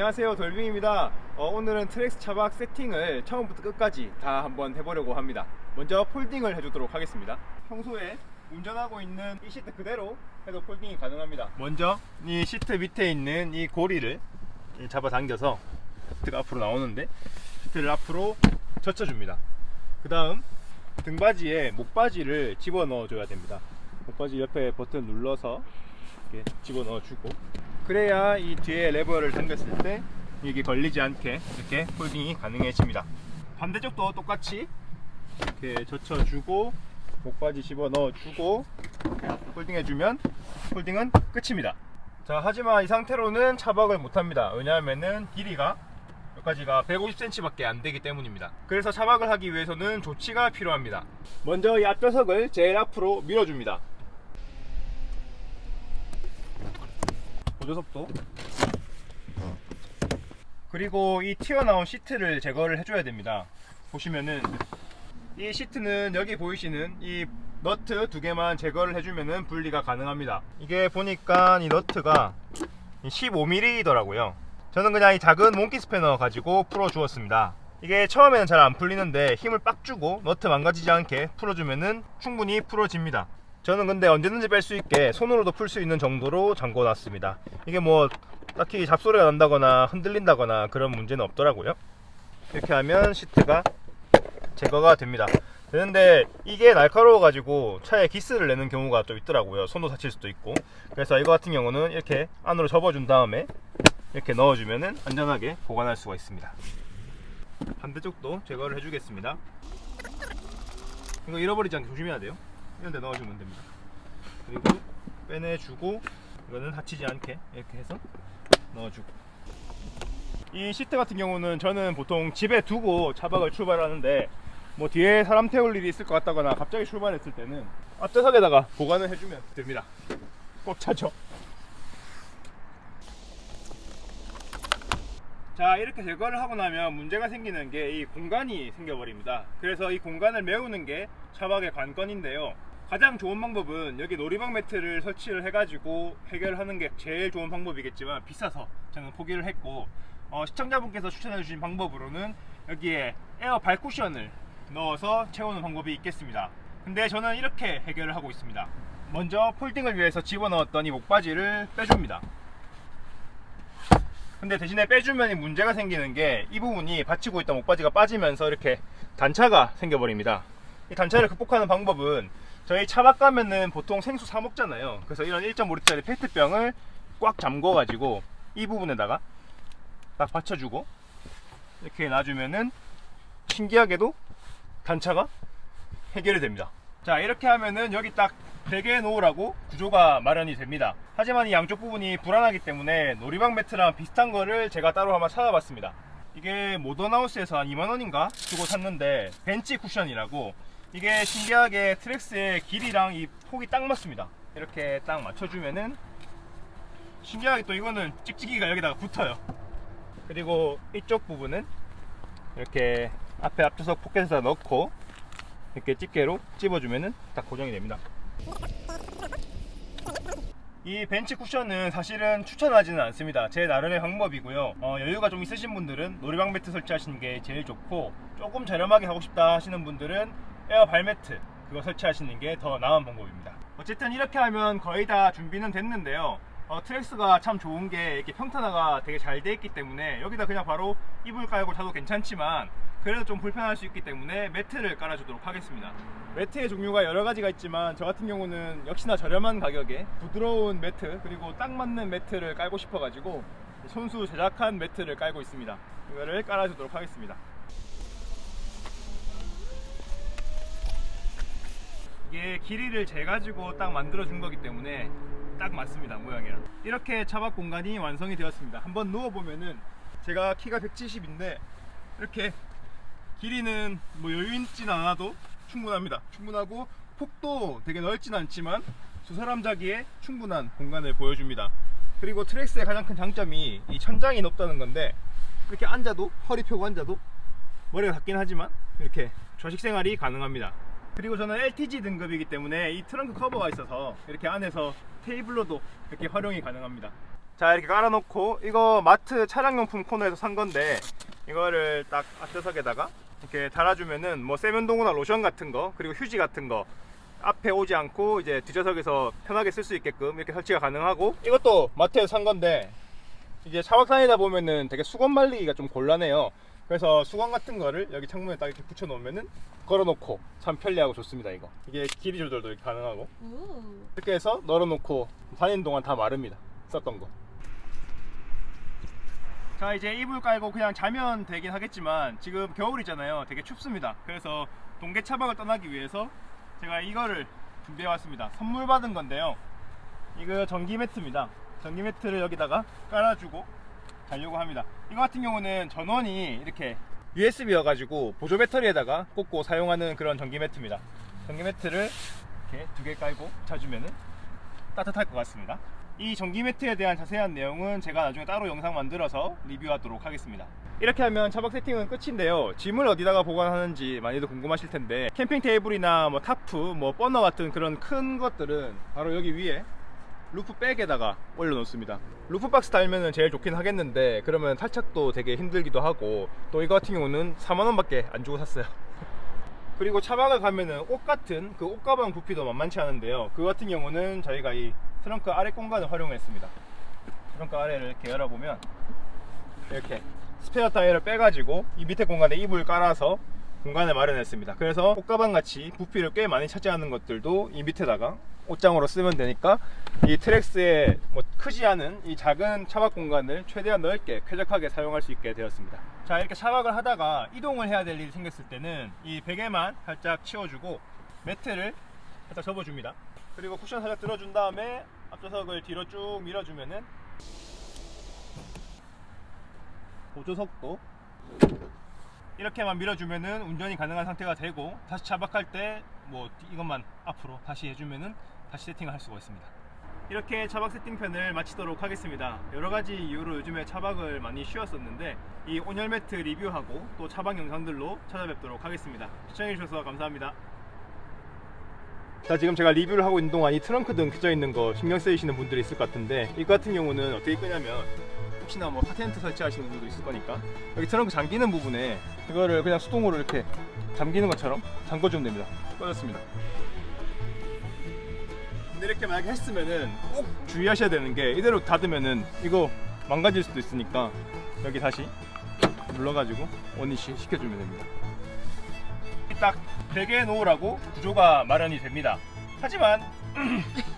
안녕하세요. 돌빙입니다. 어, 오늘은 트랙스 차박 세팅을 처음부터 끝까지 다 한번 해보려고 합니다. 먼저 폴딩을 해주도록 하겠습니다. 평소에 운전하고 있는 이 시트 그대로 해도 폴딩이 가능합니다. 먼저 이 시트 밑에 있는 이 고리를 잡아당겨서 시트가 앞으로 나오는데 시트를 앞으로 젖혀줍니다. 그 다음 등받이에 목바지를 집어넣어 줘야 됩니다. 목바지 옆에 버튼 눌러서 이렇게 집어넣어 주고 그래야 이 뒤에 레버를 당겼을 때 이게 걸리지 않게 이렇게 폴딩이 가능해집니다. 반대쪽도 똑같이 이렇게 젖혀주고 목바지 집어 넣어 주고 폴딩 해주면 폴딩은 끝입니다. 자 하지만 이 상태로는 차박을 못합니다. 왜냐하면은 길이가 여기까지가 150cm 밖에 안 되기 때문입니다. 그래서 차박을 하기 위해서는 조치가 필요합니다. 먼저 이 앞좌석을 제일 앞으로 밀어줍니다 보조석도. 그리고 이 튀어나온 시트를 제거를 해줘야 됩니다. 보시면은 이 시트는 여기 보이시는 이 너트 두 개만 제거를 해주면은 분리가 가능합니다. 이게 보니까 이 너트가 15mm더라고요. 저는 그냥 이 작은 몽키 스패너 가지고 풀어 주었습니다. 이게 처음에는 잘 안 풀리는데 힘을 빡 주고 너트 망가지지 않게 풀어주면은 충분히 풀어집니다 저는 근데 언제든지 뺄 수 있게 손으로도 풀 수 있는 정도로 잠궈 놨습니다. 이게 뭐 딱히 잡소리가 난다거나 흔들린다거나 그런 문제는 없더라고요. 이렇게 하면 시트가 제거가 됩니다. 되는데 이게 날카로워 가지고 차에 기스를 내는 경우가 또 있더라고요. 손도 다칠 수도 있고. 그래서 이거 같은 경우는 이렇게 안으로 접어준 다음에 이렇게 넣어주면은 안전하게 보관할 수가 있습니다. 반대쪽도 제거를 해주겠습니다. 이거 잃어버리지 않게 조심해야 돼요 이런 데 넣어주면 됩니다. 그리고 빼내주고 이거는 다치지 않게 이렇게 해서 넣어주고. 이 시트 같은 경우는 저는 보통 집에 두고 차박을 출발하는데 뭐 뒤에 사람 태울 일이 있을 것 같다거나 갑자기 출발했을 때는 앞좌석에다가 보관을 해주면 됩니다. 꼭 차죠. 자 이렇게 제거를 하고 나면 문제가 생기는 게 이 공간이 생겨버립니다. 그래서 이 공간을 메우는 게 차박의 관건인데요 가장 좋은 방법은 여기 놀이방 매트를 설치를 해가지고 해결하는 게 제일 좋은 방법이겠지만 비싸서 저는 포기를 했고 어, 시청자분께서 추천해 주신 방법으로는 여기에 에어 발쿠션을 넣어서 채우는 방법이 있겠습니다. 근데 저는 이렇게 해결을 하고 있습니다. 먼저 폴딩을 위해서 집어넣었던 이 목바지를 빼줍니다. 근데 대신에 빼주면 문제가 생기는 게 이 부분이 받치고 있던 목바지가 빠지면서 이렇게 단차가 생겨버립니다. 이 단차를 극복하는 방법은 저희 차박 가면은 보통 생수 사 먹잖아요. 그래서 이런 1.5리터짜리 페트병을 꽉 잠궈 가지고 이 부분에다가 딱 받쳐주고 이렇게 놔주면은 신기하게도 단차가 해결이 됩니다. 자 이렇게 하면은 여기 딱 베개 놓으라고 구조가 마련이 됩니다. 하지만 이 양쪽 부분이 불안하기 때문에 놀이방 매트랑 비슷한 거를 제가 따로 한번 찾아봤습니다. 이게 모던하우스에서 한 2만원인가 주고 샀는데 벤치 쿠션이라고 이게 신기하게 트랙스의 길이랑 이 폭이 딱 맞습니다. 이렇게 딱 맞춰주면은 신기하게 또 이거는 찍찍이가 여기다가 붙어요. 그리고 이쪽 부분은 이렇게 앞에 앞좌석 포켓에다 넣고 이렇게 집게로 찝어주면은 딱 고정이 됩니다. 이 벤치 쿠션은 사실은 추천하지는 않습니다. 제 나름의 방법이고요. 어, 여유가 좀 있으신 분들은 놀이방 매트 설치하시는 게 제일 좋고 조금 저렴하게 하고 싶다 하시는 분들은 에어 발매트 그거 설치하시는 게 더 나은 방법입니다. 어쨌든 이렇게 하면 거의 다 준비는 됐는데요. 어, 트랙스가 참 좋은 게 이렇게 평탄화가 되게 잘 돼 있기 때문에 여기다 그냥 바로 이불 깔고 자도 괜찮지만 그래도 좀 불편할 수 있기 때문에 매트를 깔아주도록 하겠습니다. 매트의 종류가 여러 가지가 있지만 저 같은 경우는 역시나 저렴한 가격에 부드러운 매트 그리고 딱 맞는 매트를 깔고 싶어 가지고 손수 제작한 매트를 깔고 있습니다. 이거를 깔아주도록 하겠습니다. 이게 길이를 재가지고 딱 만들어 준 거기 때문에 딱 맞습니다 모양이랑. 이렇게 차박 공간이 완성이 되었습니다. 한번 누워보면은 제가 키가 170인데 이렇게 길이는 뭐 여유 있진 않아도 충분합니다. 충분하고 폭도 되게 넓진 않지만 두 사람 자기에 충분한 공간을 보여줍니다. 그리고 트랙스의 가장 큰 장점이 이 천장이 높다는 건데 이렇게 앉아도 허리 펴고 앉아도 머리가 닿긴 하지만 이렇게 좌식 생활이 가능합니다 그리고 저는 LTG 등급이기 때문에 이 트렁크 커버가 있어서 이렇게 안에서 테이블로도 이렇게 활용이 가능합니다 자 이렇게 깔아놓고 이거 마트 차량용품 코너에서 산 건데 이거를 딱 앞좌석에다가 이렇게 달아주면은 뭐 세면도구나 로션 같은 거 그리고 휴지 같은 거 앞에 오지 않고 이제 뒷좌석에서 편하게 쓸 수 있게끔 이렇게 설치가 가능하고 이것도 마트에서 산 건데 이제 차박산이다 보면은 되게 수건 말리기가 좀 곤란해요. 그래서 수건 같은 거를 여기 창문에 딱 이렇게 붙여 놓으면은 걸어 놓고 참 편리하고 좋습니다. 이거 이게 길이 조절도 가능하고 오. 이렇게 해서 널어 놓고 다니는 동안 다 마릅니다. 썼던 거. 자 이제 이불 깔고 그냥 자면 되긴 하겠지만 지금 겨울이잖아요. 되게 춥습니다. 그래서 동계 차박을 떠나기 위해서 제가 이거를 준비해 왔습니다. 선물 받은 건데요. 이거 전기 매트입니다. 전기 매트를 여기다가 깔아주고 자려고 합니다. 이거 같은 경우는 전원이 이렇게 USB여가지고 보조 배터리에다가 꽂고 사용하는 그런 전기 매트입니다. 전기 매트를 이렇게 두 개 깔고 자주면은 따뜻할 것 같습니다. 이 전기 매트에 대한 자세한 내용은 제가 나중에 따로 영상 만들어서 리뷰하도록 하겠습니다. 이렇게 하면 차박 세팅은 끝인데요. 짐을 어디다가 보관하는지 많이들 궁금하실 텐데 캠핑 테이블이나 뭐 타프, 뭐 버너 같은 그런 큰 것들은 바로 여기 위에 루프 백에다가 올려놓습니다. 루프 박스 달면은 제일 좋긴 하겠는데 그러면 탈착도 되게 힘들기도 하고 또 이거 같은 경우는 4만 원 밖에 안 주고 샀어요. 그리고 차박을 가면은 옷 같은 그 옷가방 부피도 만만치 않은데요. 그 같은 경우는 저희가 이 트렁크 아래 공간을 활용했습니다. 트렁크 아래를 이렇게 열어보면 이렇게 스페어 타이어를 빼가지고 이 밑에 공간에 이불 깔아서 공간을 마련했습니다. 그래서 옷가방 같이 부피를 꽤 많이 차지하는 것들도 이 밑에다가 옷장으로 쓰면 되니까 이 트렉스에 뭐 크지 않은 이 작은 차박 공간을 최대한 넓게 쾌적하게 사용할 수 있게 되었습니다. 자 이렇게 차박을 하다가 이동을 해야 될 일이 생겼을 때는 이 베개만 살짝 치워주고 매트를 살짝 접어줍니다. 그리고 쿠션 살짝 들어준 다음에 앞좌석을 뒤로 쭉 밀어주면은 보조석도 이렇게만 밀어주면은 운전이 가능한 상태가 되고 다시 차박할 때 뭐 이것만 앞으로 다시 해주면은 다시 세팅을 할 수가 있습니다. 이렇게 차박 세팅편을 마치도록 하겠습니다. 여러 가지 이유로 요즘에 차박을 많이 쉬었었는데 이 온열 매트 리뷰하고 또 차박 영상들로 찾아뵙도록 하겠습니다. 시청해주셔서 감사합니다. 자 지금 제가 리뷰를 하고 있는 동안 이 트렁크 등 켜져 있는 거 신경 쓰이시는 분들이 있을 것 같은데 이거 같은 경우는 어떻게 끄냐면 혹시나 뭐 파텐트 설치하시는 분들도 있을 거니까. 여기 트렁크 잠기는 부분에 이거를 그냥 수동으로 이렇게 잠기는 것처럼 잠궈주면 됩니다. 꺼졌습니다. 근데 이렇게 만약에 했으면은 꼭 주의하셔야 되는 게 이대로 닫으면은 이거 망가질 수도 있으니까 여기 다시 눌러가지고 원위시 시켜주면 됩니다. 딱 베개에 놓으라고 구조가 마련이 됩니다. 하지만